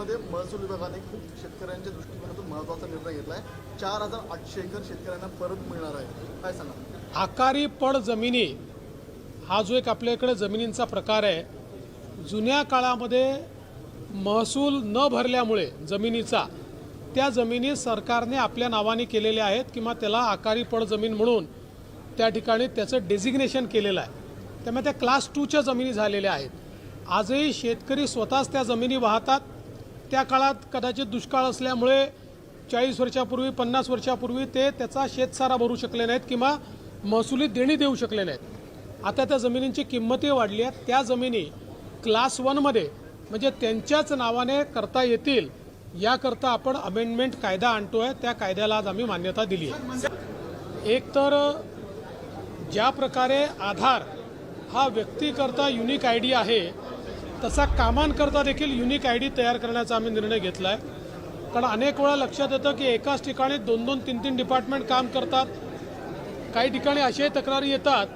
मध्ये महसूल विभागाने खूप शेतकऱ्यांच्या दृष्टिकोनातून महत्त्वाचा निर्णय घेतला आहे चार हजार आठशे एकर शेतकऱ्यांना परत मिळणार आहे. काय सांगा आकारी पड जमिनी हा जो एक आपल्याकडे जमिनींचा प्रकार आहे जुन्या काळामध्ये महसूल न भरल्यामुळे जमिनीचा त्या जमिनी सरकारने आपल्या नावाने केलेल्या आहेत किंवा त्याला आकारी पड जमीन म्हणून त्या ठिकाणी त्याचं डेझिग्नेशन केलेलं आहे. त्यामुळे त्या क्लास टूच्या जमिनी झालेल्या आहेत. आजही शेतकरी स्वतःच त्या जमिनी वाहतात त्या काळात कदाचित दुष्काळ असल्यामुळे चाळीस वर्षापूर्वी पन्नास वर्षापूर्वी ते त्याचा शेतसारा भरू शकले नाहीत किंवा महसुली देणी देऊ शकले नाहीत. आता त्या जमिनींची किंमतही वाढली आहे त्या जमिनी क्लास वनमध्ये म्हणजे त्यांच्याच नावाने करता येतील याकरता आपण अमेंडमेंट कायदा आणतो आहे त्या कायद्याला आज आम्ही मान्यता दिली आहे. एक तर ज्या प्रकारे आधार हा व्यक्तीकरता युनिक आय डी आहे तसा कामांकरता देखील युनिक आय डी तयार करण्याचा आम्ही निर्णय घेतला आहे कारण अनेक वेळा लक्षात येतं की एकाच ठिकाणी दोन दोन तीन तीन डिपार्टमेंट काम करतात. काही ठिकाणी अशाही तक्रारी येतात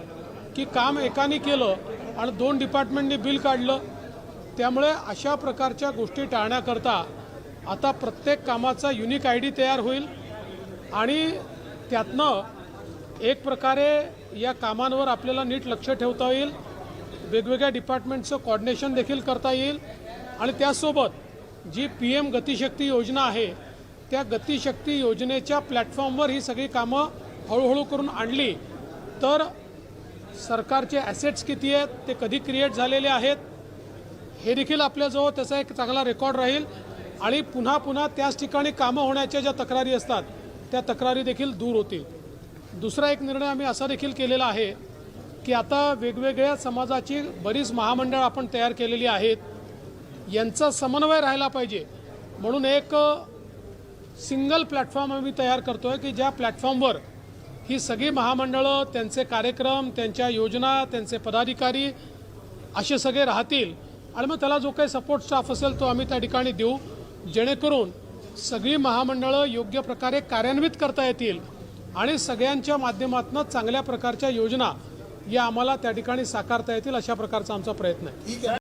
की काम एकाने केलं आणि दोन डिपार्टमेंटनी बिल काढलं. त्यामुळे अशा प्रकारच्या गोष्टी टाळण्याकरता आता प्रत्येक कामाचा युनिक आय डी तयार होईल. आणि त्यातनं एक प्रकारे या कामांवर आपल्याला नीट लक्ष ठेवता येईल. वेगवेगळ्या डिपार्टमेंटचं कॉर्डिनेशन देखील करता येईल. आणि त्यासोबत जी पी एम गतिशक्ती योजना आहे त्या गतिशक्ती योजनेच्या प्लॅटफॉर्मवर ही सगळी कामं हळूहळू करून आणली. तर सरकारचे ॲसेट्स किती आहेत ते कधी क्रिएट झालेले आहेत हे देखील आपल्याजवळ त्याचा एक चांगला रेकॉर्ड राहील. आणि पुन्हा पुन्हा त्याच ठिकाणी कामं होण्याच्या ज्या तक्रारी असतात त्या तक्रारी देखील दूर होतील. दुसरा एक निर्णय आम्ही असा देखील केलेला आहे की आता वेगवेगळ्या समाजाची बरीच महामंडळ आपण तयार केलेली आहेत. यांचा समन्वय राहिला पाहिजे. म्हणून एक सिंगल प्लॅटफॉर्म आम्ही तयार करतो आहे की ज्या प्लॅटफॉर्मवर ही सगळी महामंडळं त्यांचे कार्यक्रम त्यांच्या योजना त्यांचे पदाधिकारी असे सगळे राहतील. आणि मग त्याला जो काही सपोर्ट स्टाफ असेल तो आम्ही त्या ठिकाणी देऊ. जेणेकरून सगळी महामंडळं योग्य प्रकारे कार्यान्वित करता येतील. आणि सगळ्यांच्या माध्यमातून चांगल्या प्रकारच्या योजना या आम्हाला त्या ठिकाणी साकारता येतील अशा प्रकारचा आमचा प्रयत्न आहे.